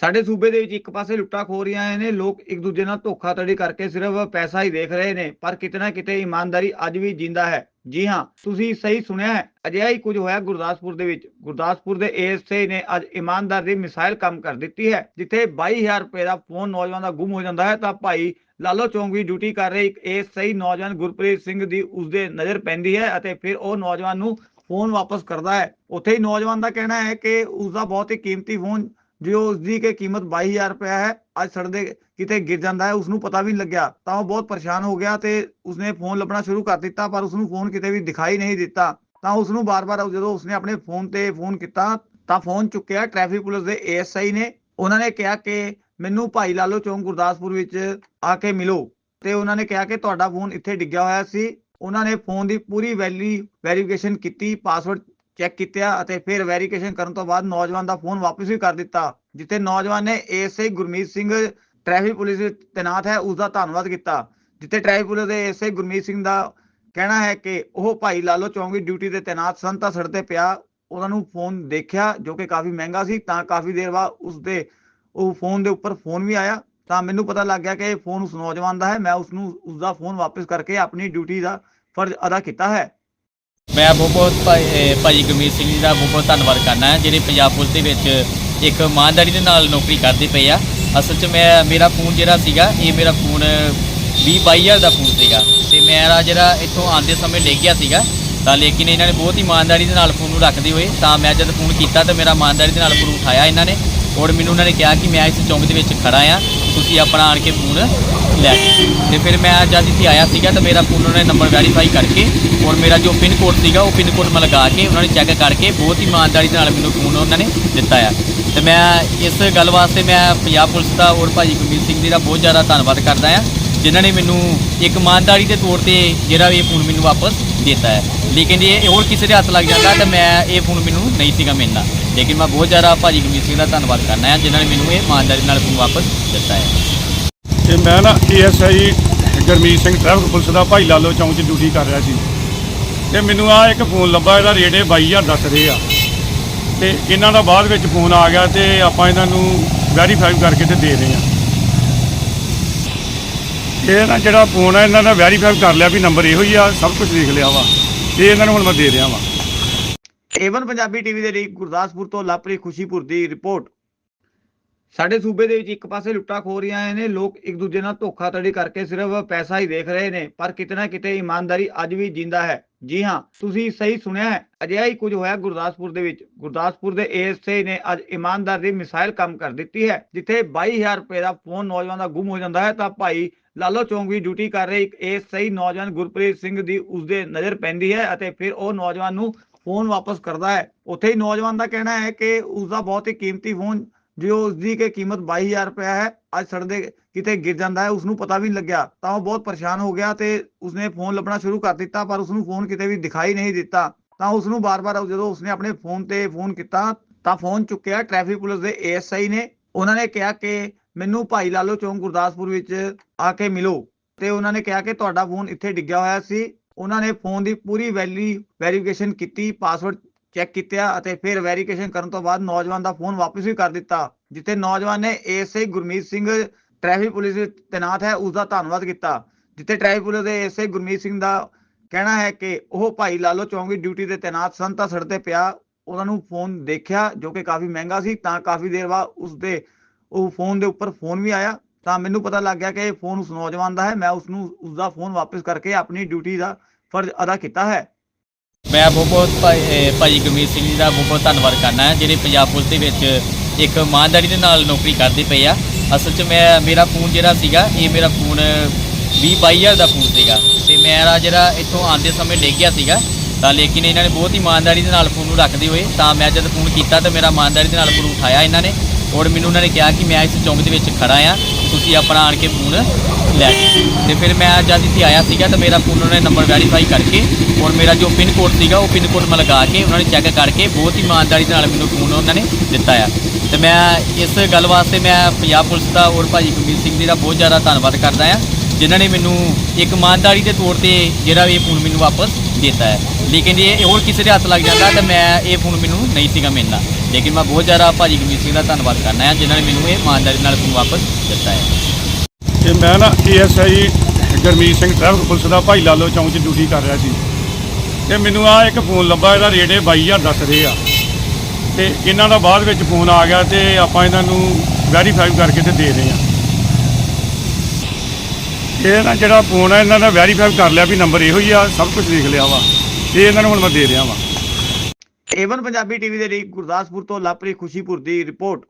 ਸਾਡੇ ਸੂਬੇ ਦੇ ਵਿੱਚ ਇੱਕ ਪਾਸੇ ਲੁੱਟਾਂ ਖੋ ਰਹੀਆਂ ਨੇ, ਲੋਕ ਇੱਕ ਦੂਜੇ ਨਾਲ ਧੋਖਾਧੜੀ ਕਰਕੇ ਸਿਰਫ ਪੈਸਾ ਹੀ ਦੇਖ ਰਹੇ ਨੇ, ਪਰ ਕਿਤੇ ਨਾ ਕਿਤੇ ਇਮਾਨਦਾਰੀ ਅੱਜ ਵੀ ਜਿੰਦਾ ਹੈ। ਜੀ ਹਾਂ, ਤੁਸੀਂ ਸਹੀ ਸੁਣਿਆ ਹੈ, ਅਜਿਹਾ ਹੀ ਕੁਝ ਹੋਇਆ ਗੁਰਦਾਸਪੁਰ ਦੇ ਵਿੱਚ। ਗੁਰਦਾਸਪੁਰ ਦੇ ਏਐਸਏ ਨੇ ਅੱਜ ਇਮਾਨਦਾਰ ਦੀ ਮਿਸਾਈਲ ਕੰਮ ਕਰ ਦਿੱਤੀ ਹੈ, ਜਿੱਥੇ 22000 ਰੁਪਏ ਦਾ ਫੋਨ ਨੌਜਵਾਨ ਦਾ ਗੁੰਮ ਹੋ ਜਾਂਦਾ ਹੈ, ਤਾਂ ਭਾਈ ਲਾਲੋ ਚੌਂਕ ਵੀ ਡਿਊਟੀ ਕਰ ਰਹੇ ਇੱਕ ਏਐਸਆਈ ਨੌਜਵਾਨ ਗੁਰਪ੍ਰੀਤ ਸਿੰਘ ਦੀ ਉਸਦੇ ਨਜ਼ਰ ਪੈਂਦੀ ਹੈ ਅਤੇ ਫਿਰ ਉਹ ਨੌਜਵਾਨ ਨੂੰ ਫੋਨ ਵਾਪਸ ਕਰਦਾ ਹੈ। ਉੱਥੇ ਹੀ ਨੌਜਵਾਨ ਦਾ ਕਹਿਣਾ ਹੈ ਕਿ ਉਸਦਾ ਬਹੁਤ ਹੀ ਕੀਮਤੀ ਫੋਨ ਜੋ ਉਸਦੀ ਕਿ ਕੀਮਤ 22000 ਰੁਪਇਆ ਹੈ, ਅੱਜ ਸੜਦੇ ਕਿਤੇ ਗਿਰ ਜਾਂਦਾ ਹੈ, ਉਸਨੂੰ ਪਤਾ ਵੀ ਨਹੀਂ ਲੱਗਿਆ, ਤਾਂ ਉਹ ਬਹੁਤ ਪਰੇਸ਼ਾਨ ਹੋ ਗਿਆ ਤੇ ਉਸਨੇ ਫੋਨ ਲੱਭਣਾ ਸ਼ੁਰੂ ਕਰ ਦਿੱਤਾ, ਪਰ ਉਸਨੂੰ ਫੋਨ ਕਿਤੇ ਵੀ ਦਿਖਾਈ ਨਹੀਂ ਦਿੱਤਾ। ਤਾਂ ਉਸਨੂੰ ਬਾਰ-ਬਾਰ ਜਦੋਂ ਉਸਨੇ ਆਪਣੇ ਫੋਨ ਤੇ ਫੋਨ ਕੀਤਾ, ਤਾਂ ਫੋਨ ਚੁੱਕਿਆ ਟ੍ਰੈਫਿਕ ਪੁਲਿਸ ਦੇ ਏਐਸਆਈ ਨੇ। ਉਹਨਾਂ ਨੇ ਕਿਹਾ ਕਿ ਮੈਨੂੰ ਭਾਈ ਲਾਲੋ ਚੌਂਕ ਗੁਰਦਾਸਪੁਰ ਵਿੱਚ ਆ ਕੇ ਮਿਲੋ ਤੇ ਉਹਨਾਂ ਨੇ ਕਿਹਾ ਕਿ ਤੁਹਾਡਾ ਫੋਨ ਇੱਥੇ ਡਿੱਗਿਆ ਹੋਇਆ ਸੀ। ਉਹਨਾਂ ਨੇ ਫੋਨ ਦੀ ਪੂਰੀ ਵੈਲੀ ਵੈਰੀਫਿਕੇਸ਼ਨ ਕੀਤੀ, ਪਾਸਵਰਡ ਚੈੱਕ ਕੀਤਾ ਅਤੇ ਫਿਰ ਵੈਰੀਫਿਕੇਸ਼ਨ ਕਰਨ ਤੋਂ ਬਾਅਦ ਨੌਜਵਾਨ ਦਾ ਫੋਨ ਵਾਪਸ ਵੀ ਕਰ ਦਿੱਤਾ, ਜਿੱਥੇ ਨੌਜਵਾਨ ਨੇ ASI Gurmeet Singh traffic police ਵਿੱਚ ਤੈਨਾਤ ਹੈ ਉਸ ਦਾ ਧੰਨਵਾਦ ਕੀਤਾ, ਜਿੱਥੇ ਟ੍ਰੈਫਿਕ ਪੁਲਿਸ ਦੇ ਏਐਸਆਈ ਗੁਰਮੀਤ ਸਿੰਘ ਦਾ ਕਹਿਣਾ ਹੈ ਕਿ ਉਹ ਭਾਈ ਲਾਲੋ ਚੌਂਕ ਡਿਊਟੀ ਤੇ ਤੈਨਾਤ ਸਨ, ਤਾਂ ਸੜਕ ਤੇ ਪਿਆ, ਉਹਨਾਂ ਨੂੰ ਫੋਨ ਦੇਖਿਆ, ਜੋ ਕਿ ਕਾਫੀ ਮਹਿੰਗਾ ਸੀ, ਤਾਂ ਕਾਫੀ ਦੇਰ ਬਾਅਦ ਉਸ ਦੇ ਉਹ ਫੋਨ ਦੇ ਉੱਪਰ ਫੋਨ ਵੀ ਆਇਆ, ਤਾਂ ਮੈਨੂੰ ਪਤਾ ਲੱਗ ਗਿਆ ਕਿ ਇਹ ਫੋਨ ਉਸ ਨੌਜਵਾਨ ਦਾ ਹੈ, ਮੈਂ ਉਸ ਨੂੰ ਉਸ ਦਾ ਫੋਨ ਵਾਪਸ ਕਰਕੇ ਆਪਣੀ ਡਿਊਟੀ ਦਾ ਫਰਜ਼ ਅਦਾ ਕੀਤਾ ਹੈ। ਮੈਂ ਬਹੁਤ ਬਹੁਤ ਭਾਈ- ਅਹ ਭਾਜੀ ਗੁਰਮੀਤ ਸਿੰਘ ਜੀ ਦਾ ਬਹੁਤ ਬਹੁਤ ਧੰਨਵਾਦ ਕਰਨਾ ਜਿਹੜੇ ਪੰਜਾਬ ਪੁਲਿਸ ਦੇ ਵਿੱਚ ਇੱਕ ਇਮਾਨਦਾਰੀ ਦੇ ਨਾਲ ਨੌਕਰੀ ਕਰਦੇ ਪਏ ਆ। ਅਸਲ 'ਚ ਮੈਂ, ਮੇਰਾ ਫੋਨ ਜਿਹੜਾ ਸੀਗਾ, ਇਹ ਮੇਰਾ ਫੋਨ 20 22000 ਦਾ ਫੋਨ ਸੀਗਾ। ਤੇ ਮੇਰਾ ਜਿਹੜਾ ਇੱਥੋਂ ਆਉਂਦੇ ਸਮੇਂ ਡਿੱਗ ਗਿਆ ਸੀਗਾ, ਤਾਂ ਲੇਕਿਨ ਇਹਨਾਂ ਨੇ ਬਹੁਤ ਹੀ ਇਮਾਨਦਾਰੀ ਦੇ ਨਾਲ ਫੋਨ ਨੂੰ ਰੱਖਦੇ ਹੋਏ, ਤਾਂ ਮੈਂ ਜਦ ਫੋਨ ਕੀਤਾ ਤਾਂ ਮੇਰਾ ਇਮਾਨਦਾਰੀ ਦੇ ਨਾਲ ਫੋਨ ਉਠਾਇਆ ਇਹਨਾਂ ਨੇ। ਔਰ ਮੈਨੂੰ ਉਹਨਾਂ ਨੇ ਕਿਹਾ ਕਿ ਮੈਂ ਇਸ ਚੌਂਕ ਦੇ ਵਿੱਚ ਖੜਾ ਆ, ਤੁਸੀਂ ਆਪਣਾ ਆਣ ਕੇ ਫੋਨ ਲੈ। ਕੇ ਤੇ ਫਿਰ ਮੈਂ ਜਦ ਇੱਥੇ ਆਇਆ ਸੀਗਾ ਤਾਂ ਮੇਰਾ ਫੋਨ ਉਹਨਾਂ ਨੇ ਨੰਬਰ ਵੈਰੀਫਾਈ ਕਰਕੇ ਔਰ ਮੇਰਾ ਜੋ ਪਿਨ ਕੋਡ ਸੀਗਾ ਉਹ ਪਿਨ ਕੋਡ ਮੈਂ ਲਗਾ ਕੇ ਉਹਨਾਂ ਨੇ ਚੈੱਕ ਕਰਕੇ ਬਹੁਤ ਹੀ ਇਮਾਨਦਾਰੀ ਦੇ ਨਾਲ ਮੈਨੂੰ ਫੋਨ ਉਹਨਾਂ ਨੇ ਦਿੱਤਾ ਆ। ਤੇ ਮੈਂ ਇਸ ਗੱਲ ਵਾਸਤੇ ਮੈਂ ਪੰਜਾਬ ਪੁਲਿਸ ਦਾ ਔਰ ਭਾਜੀ ਗੁਰਮੀਤ ਸਿੰਘ ਜੀ ਦਾ ਬਹੁਤ ਜ਼ਿਆਦਾ ਧੰਨਵਾਦ ਕਰਦਾ ਆ, ਜਿਨ੍ਹਾਂ ਨੇ ਮੈਨੂੰ ਇੱਕ ਇਮਾਨਦਾਰੀ ਦੇ ਤੌਰ ਤੇ ਜਿਹੜਾ ਇਹ ਫੋਨ ਮੈਨੂੰ ਵਾਪਸ ਦਿੱਤਾ ਹੈ। ਲੇਕਿਨ ਜੇ ਹੋਰ ਕਿਸੇ ਦੇ ਹੱਥ ਲੱਗ ਜਾਂਦਾ ਤਾਂ ਮੈਂ ਇਹ ਫੋਨ ਮੈਨੂੰ ਨਹੀਂ ਸੀਗਾ ਮਿਲਣਾ। ਲੇਕਿਨ ਮੈਂ ਬਹੁਤ ਜ਼ਿਆਦਾ ਭਾਜੀ ਗੁਰਮੀਤ ਸਿੰਘ ਦਾ ਧੰਨਵਾਦ ਕਰਨਾ ਹੈ ਜਿਨ੍ਹਾਂ ਨੇ ਮੈਨੂੰ ਇਹ ਇਮਾਨਦਾਰੀ ਨਾਲ ਫੋਨ ਵਾਪਸ ਦਿੱਤਾ ਹੈ। ਤੇ ਮੈਂ ਨਾ ASI Gurmeet Singh traffic police ਦਾ ਭਾਈ ਲਾਲੋ ਚੌਂਕ 'ਚ ਡਿਊਟੀ ਕਰ ਰਿਹਾ ਸੀ। ਤੇ ਮੈਨੂੰ ਆ ਇੱਕ ਫੋਨ ਲੱਭਾ, ਇਹਦਾ ਰੇਟ ਇਹ 22000 ਦੱਸ ਰਹੇ ਆ। ਤੇ ਇਹਨਾਂ ਦਾ ਬਾਅਦ ਵਿੱਚ ਫੋਨ ਆ ਗਿਆ ਤੇ ਆਪਾਂ ਇਹਨਾਂ ਨੂੰ ਵੈਰੀਫਾਈ ਕਰਕੇ ਤੇ ਦੇ ਰਹੇ ਆ। ਇਹ ਨਾ ਜਿਹੜਾ ਫੋਨ ਆ, ਇਹਨਾਂ ਦਾ ਵੈਰੀਫਾਈ ਕਰ ਲਿਆ ਵੀ ਨੰਬਰ ਇਹੋ ਹੀ ਆ, ਸਭ ਕੁਝ ਲਿਖ ਲਿਆ ਵਾ। ਤੇ ਇਹਨਾਂ ਨੂੰ ਹੁਣ ਮੈਂ ਦੇ ਰਿਹਾ ਵਾ। ਏਵਨ ਪੰਜਾਬੀ ਟੀਵੀ ਦੇ ਲਈ ਗੁਰਦਾਸਪੁਰ ਤੋਂ ਲਾਪਰੀ ਖੁਸ਼ੀਪੁਰ ਦੀ ਰਿਪੋਰਟ। ਸਾਡੇ ਸੂਬੇ ਦੇ ਵਿੱਚ ਇੱਕ ਪਾਸੇ ਲੁੱਟਾਂ ਖੋ ਰਹੀਆਂ ਨੇ, ਲੋਕ ਇੱਕ ਦੂਜੇ ਨਾਲ ਧੋਖਾਧੜੀ ਕਰਕੇ ਸਿਰਫ ਪੈਸਾ ਹੀ ਦੇਖ ਰਹੇ ਨੇ, ਪਰ ਕਿਤੇ ਨਾ ਕਿਤੇ ਇਮਾਨਦਾਰੀ ਅੱਜ ਵੀ ਜਿੰਦਾ ਹੈ। ਜੀ ਹਾਂ, ਤੁਸੀਂ ਸਹੀ ਸੁਣਿਆ ਹੈ, ਅਜਿਹਾ ਹੀ ਕੁਝ ਹੋਇਆ ਗੁਰਦਾਸਪੁਰ ਦੇ ਵਿੱਚ। ਗੁਰਦਾਸਪੁਰ ਦੇ ਏਐਸਏ ਨੇ ਅੱਜ ਇਮਾਨਦਾਰ ਦੀ ਮਿਸਾਈਲ ਕੰਮ ਕਰ ਦਿੱਤੀ ਹੈ, ਜਿੱਥੇ 22000 ਰੁਪਏ ਦਾ ਫੋਨ ਨੌਜਵਾਨ ਦਾ ਗੁੰਮ ਹੋ ਜਾਂਦਾ ਹੈ, ਤਾਂ ਭਾਈ ਲਾਲੋ ਚੌਂਕ ਵੀ ਡਿਊਟੀ ਕਰ ਰਹੇ ਇੱਕ ਏਐਸਆਈ ਨੌਜਵਾਨ ਗੁਰਪ੍ਰੀਤ ਸਿੰਘ ਦੀ ਉਸਦੇ ਨਜ਼ਰ ਪੈਂਦੀ ਹੈ ਅਤੇ ਫਿਰ ਉਹ ਨੌਜਵਾਨ ਨੂੰ ਫੋਨ ਵਾਪਸ ਕਰਦਾ ਹੈ। ਉੱਥੇ ਹੀ ਨੌਜਵਾਨ ਦਾ ਕਹਿਣਾ ਹੈ ਕਿ ਉਸਦਾ ਬਹੁਤ ਹੀ ਕੀਮਤੀ ਫੋਨ ਜੋ ਉਸਦੀ ਕਿ ਕੀਮਤ 22000 ਰੁਪਇਆ ਹੈ, ਅੱਜ ਸੜਦੇ ਕਿਤੇ ਗਿਰ ਜਾਂਦਾ ਹੈ, ਉਸਨੂੰ ਪਤਾ ਵੀ ਨਹੀਂ ਲੱਗਿਆ, ਤਾਂ ਉਹ ਬਹੁਤ ਪਰੇਸ਼ਾਨ ਹੋ ਗਿਆ ਤੇ ਉਸਨੇ ਫੋਨ ਲੱਭਣਾ ਸ਼ੁਰੂ ਕਰ ਦਿੱਤਾ, ਪਰ ਉਸਨੂੰ ਫੋਨ ਕਿਤੇ ਵੀ ਦਿਖਾਈ ਨਹੀਂ ਦਿੱਤਾ। ਤਾਂ ਉਸਨੂੰ ਬਾਰ-ਬਾਰ ਜਦੋਂ ਉਸਨੇ ਆਪਣੇ ਫੋਨ ਤੇ ਫੋਨ ਕੀਤਾ, ਤਾਂ ਫੋਨ ਚੁੱਕਿਆ ਟ੍ਰੈਫਿਕ ਪੁਲਿਸ ਦੇ ਏਐਸਆਈ ਨੇ। ਉਹਨਾਂ ਨੇ ਕਿਹਾ ਕਿ ਮੈਨੂੰ ਭਾਈ ਲਾਲੋ ਚੌਂਕ ਗੁਰਦਾਸਪੁਰ ਵਿੱਚ ਆ ਕੇ ਮਿਲੋ ਤੇ ਉਹਨਾਂ ਨੇ ਕਿਹਾ ਕਿ ਤੁਹਾਡਾ ਫੋਨ ਇੱਥੇ ਡਿੱਗਿਆ ਹੋਇਆ ਸੀ। ਉਹਨਾਂ ਨੇ ਫੋਨ ਦੀ ਪੂਰੀ ਵੈਲੀ ਵੈਰੀਫਿਕੇਸ਼ਨ ਕੀਤੀ, ਪਾਸਵਰਡ ਚੈੱਕ ਕੀਤਾ ਅਤੇ ਫਿਰ ਵੈਰੀਫਿਕੇਸ਼ਨ ਕਰਨ ਤੋਂ ਬਾਅਦ ਨੌਜਵਾਨ ਦਾ ਫੋਨ ਵਾਪਸ ਵੀ ਕਰ ਦਿੱਤਾ, ਜਿੱਥੇ ਨੌਜਵਾਨ ਨੇ ASI Gurmeet Singh traffic police ਵਿੱਚ ਤੈਨਾਤ ਹੈ ਉਸ ਦਾ ਧੰਨਵਾਦ ਕੀਤਾ, ਜਿੱਥੇ ਟ੍ਰੈਫਿਕ ਪੁਲਿਸ ਦੇ ਏਐਸਆਈ ਗੁਰਮੀਤ ਸਿੰਘ ਦਾ ਕਹਿਣਾ ਹੈ ਕਿ ਉਹ ਭਾਈ ਲਾਲੋ ਚੌਂਕ ਡਿਊਟੀ ਤੇ ਤੈਨਾਤ ਸਨ, ਤਾਂ ਸੜਕ ਪਿਆ ਉਹਨਾਂ ਨੂੰ ਫੋਨ ਦੇਖਿਆ, ਜੋ ਕਿ ਕਾਫੀ ਮਹਿੰਗਾ ਸੀ, ਤਾਂ ਕਾਫੀ ਦੇਰ ਬਾਅਦ ਉਸ ਦੇ ਉਹ ਫੋਨ ਦੇ ਉੱਪਰ ਫੋਨ ਵੀ ਆਇਆ, ਤਾਂ ਮੈਨੂੰ ਪਤਾ ਲੱਗ ਗਿਆ ਕਿ ਇਹ ਫੋਨ ਉਸ ਨੌਜਵਾਨ ਦਾ ਹੈ, ਮੈਂ ਉਸ ਨੂੰ ਉਸ ਦਾ ਫੋਨ ਵਾਪਸ ਕਰਕੇ ਆਪਣੀ ਡਿਊਟੀ ਦਾ ਫਰਜ਼ ਅਦਾ ਕੀਤਾ ਹੈ। ਮੈਂ ਬਹੁਤ ਬਹੁਤ ਭਾਈ- ਅਹ ਭਾਜੀ ਗੁਰਮੀਤ ਸਿੰਘ ਜੀ ਦਾ ਬਹੁਤ ਬਹੁਤ ਧੰਨਵਾਦ ਕਰਨਾ ਹੈ, ਜਿਹੜੇ ਪੰਜਾਬ ਪੁਲਿਸ ਦੇ ਵਿੱਚ ਇੱਕ ਇਮਾਨਦਾਰੀ ਦੇ ਨਾਲ ਨੌਕਰੀ ਕਰਦੇ ਪਏ ਆ। ਅਸਲ 'ਚ ਮੈਂ, ਮੇਰਾ ਫੋਨ ਜਿਹੜਾ ਸੀਗਾ, ਇਹ ਮੇਰਾ ਫੋਨ 20 22000 ਦਾ ਫੋਨ ਸੀਗਾ। ਤੇ ਮੇਰਾ ਜਿਹੜਾ ਇੱਥੋਂ ਆਉਂਦੇ ਸਮੇਂ ਡਿੱਗ ਗਿਆ ਸੀਗਾ, ਤਾਂ ਲੇਕਿਨ ਇਹਨਾਂ ਨੇ ਬਹੁਤ ਹੀ ਇਮਾਨਦਾਰੀ ਦੇ ਨਾਲ ਫੋਨ ਨੂੰ ਰੱਖਦੇ ਹੋਏ, ਤਾਂ ਮੈਂ ਜਦ ਫੋਨ ਕੀਤਾ ਤਾਂ ਮੇਰਾ ਇਮਾਨਦਾਰੀ ਦੇ ਨਾਲ ਫੋਨ ਉਠਾਇਆ ਇਹਨਾਂ ਨੇ। ਔਰ ਮੈਨੂੰ ਉਹਨਾਂ ਨੇ ਕਿਹਾ ਕਿ ਮੈਂ ਇਸ ਚੌਂਕ ਦੇ ਵਿੱਚ ਖੜਾ ਆ। ਤੁਸੀਂ ਆਪਣਾ ਆਣ ਕੇ ਫੋਨ ਲੈ ਕੇ ਤੇ ਫਿਰ ਮੈਂ ਜਦ ਇੱਥੇ ਆਇਆ ਸੀਗਾ ਤਾਂ ਮੇਰਾ ਫੋਨ ਉਹਨਾਂ ਨੇ ਨੰਬਰ ਵੈਰੀਫਾਈ ਕਰਕੇ ਔਰ ਮੇਰਾ ਜੋ ਪਿਨ ਕੋਡ ਸੀਗਾ ਉਹ ਪਿਨ ਕੋਡ ਮੈਂ ਲਗਾ ਕੇ ਉਹਨਾਂ ਨੇ ਚੈੱਕ ਕਰਕੇ ਬਹੁਤ ਹੀ ਇਮਾਨਦਾਰੀ ਨਾਲ ਮੈਨੂੰ ਫੋਨ ਉਹਨਾਂ ਨੇ ਦਿੱਤਾ ਆ। ਤੇ ਮੈਂ ਇਸ ਗੱਲ ਵਾਸਤੇ ਮੈਂ ਪੰਜਾਬ ਪੁਲਿਸ ਦਾ ਔਰ ਭਾਜੀ ਗੁਰਮੀਤ ਸਿੰਘ ਜੀ ਦਾ ਬਹੁਤ ਜ਼ਿਆਦਾ ਧੰਨਵਾਦ ਕਰਦਾ ਆ, ਜਿਨ੍ਹਾਂ ਨੇ ਮੈਨੂੰ ਇੱਕ ਇਮਾਨਦਾਰੀ ਦੇ ਤੌਰ ਤੇ ਜਿਹੜਾ ਇਹ ਫੋਨ ਮੈਨੂੰ ਵਾਪਸ ਦਿੱਤਾ ਹੈ ਲੇਕਿਨ ਜੇ ਹੋਰ ਕਿਸੇ ਦੇ ਹੱਥ ਲੱਗ ਜਾਂਦਾ ਤਾਂ ਮੈਂ ਇਹ ਫੋਨ ਮੈਨੂੰ ਨਹੀਂ ਸੀਗਾ ਮਿਲਣਾ। ਲੇਕਿਨ ਮੈਂ ਬਹੁਤ ਜ਼ਿਆਦਾ ਭਾਜੀ ਗੁਰਮੀਤ ਸਿੰਘ ਦਾ ਧੰਨਵਾਦ ਕਰਨਾ ਹੈ, ਜਿਨ੍ਹਾਂ ਨੇ ਮੈਨੂੰ ਇਹ ਇਮਾਨਦਾਰੀ ਨਾਲ ਫੋਨ ਵਾਪਸ ਦਿੱਤਾ ਹੈ। ਤੇ ਮੈਂ ਨਾ ASI Gurmeet Singh traffic police ਦਾ ਭਾਈ ਲਾਲੋ ਚੌਂਕ 'ਚ ਡਿਊਟੀ ਕਰ ਰਿਹਾ ਸੀ। ਤੇ ਮੈਨੂੰ ਆ ਇੱਕ ਫੋਨ ਲੱਭਾ, ਇਹਦਾ ਰੇਟ ਇਹ 22000 ਦੱਸ ਰਹੇ ਆ। ਤੇ ਇਹਨਾਂ ਦਾ ਬਾਅਦ ਵਿੱਚ ਫੋਨ ਆ ਗਿਆ ਤੇ ਆਪਾਂ ਇਹਨਾਂ ਨੂੰ ਵੈਰੀਫਾਈ ਕਰਕੇ ਤੇ ਦੇ ਰਹੇ ਆ। ਇਹ ਨਾ ਜਿਹੜਾ ਫੋਨ ਆ, ਇਹਨਾਂ ਦਾ ਵੈਰੀਫਾਈ ਕਰ ਲਿਆ ਵੀ ਨੰਬਰ ਇਹੋ ਹੀ ਆ, ਸਭ ਕੁਝ ਲਿਖ ਲਿਆ ਵਾ। ਤੇ ਇਹਨਾਂ ਨੂੰ ਹੁਣ ਮੈਂ ਦੇ ਰਿਹਾ ਵਾ। ਏਵਨ ਪੰਜਾਬੀ ਟੀਵੀ ਦੇ ਲਈ ਗੁਰਦਾਸਪੁਰ ਤੋਂ ਲਾਪਰੀ ਖੁਸ਼ੀਪੁਰ ਦੀ ਰਿਪੋਰਟ।